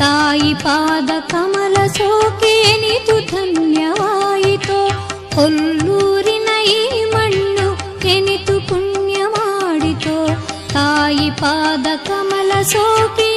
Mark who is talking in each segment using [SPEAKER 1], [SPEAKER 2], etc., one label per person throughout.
[SPEAKER 1] ತಾಯಿ ಪಾದ ಕಮಲ ಸೋಕೆ ನಿತು ಧನ್ಯವಾಯಿತೋ ಕೊಲ್ಲೂರಿನ ಈ ಮಣ್ಣು ಎನಿತು ಪುಣ್ಯ ಮಾಡಿತೋ ತಾಯಿ ಪಾದ ಕಮಲ ಸೋಕೆ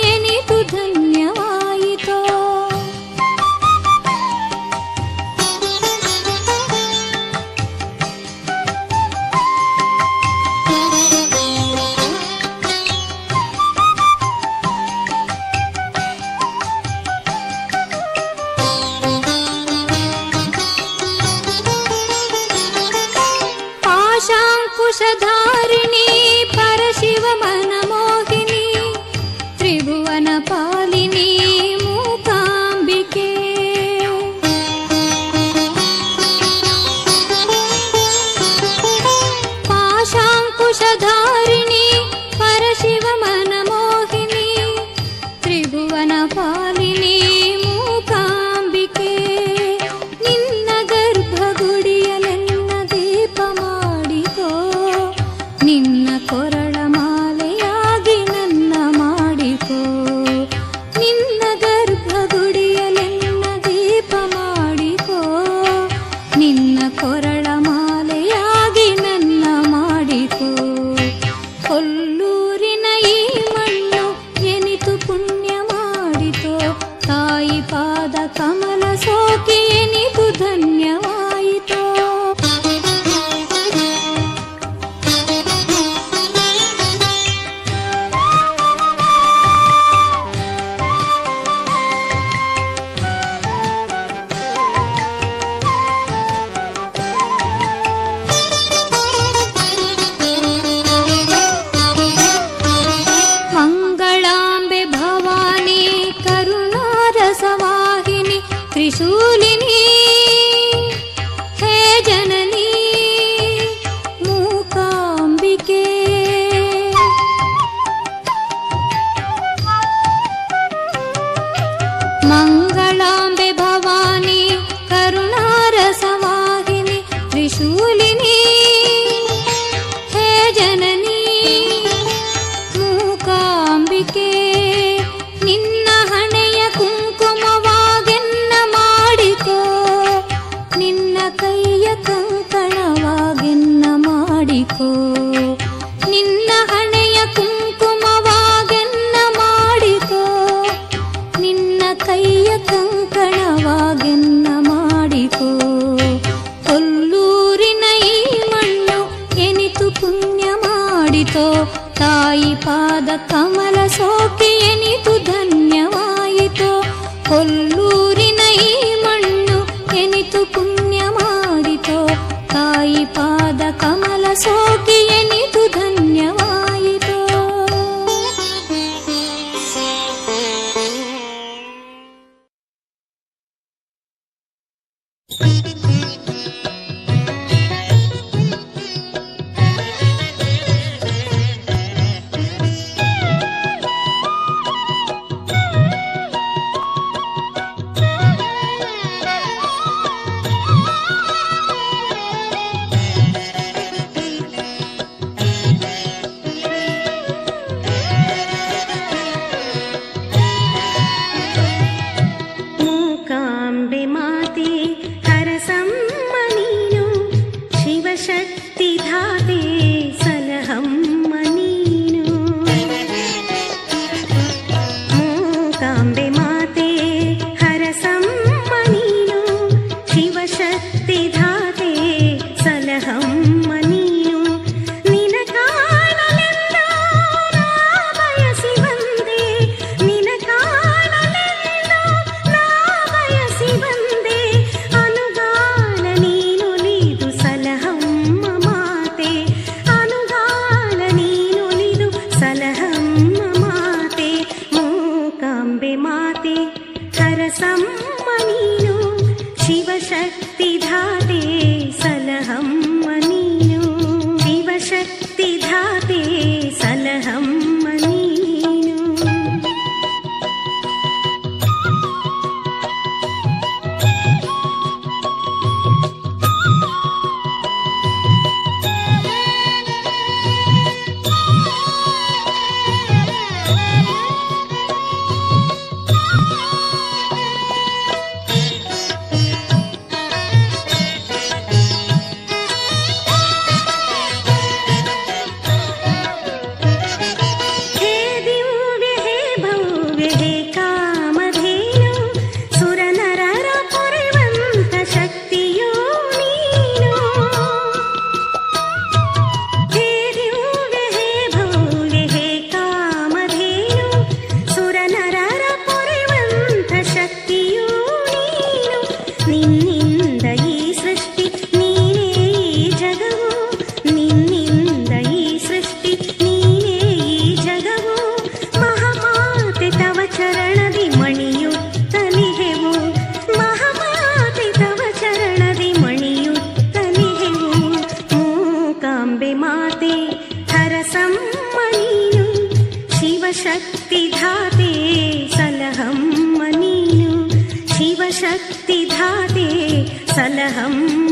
[SPEAKER 1] ನಿನ್ನ ಕೊರ ಕೊಲ್ಲೂರಿನ ಈ ಮಣ್ಣು ಎನಿತು ಪುಣ್ಯ ಮಾಡಿತೋ ತಾಯಿ ಪಾದ ಕಮಲ ಸೋಕಿ
[SPEAKER 2] सीधा ధాతే సలహమ్మ నీను. శివశక్తి ధాతే సలహమ్మ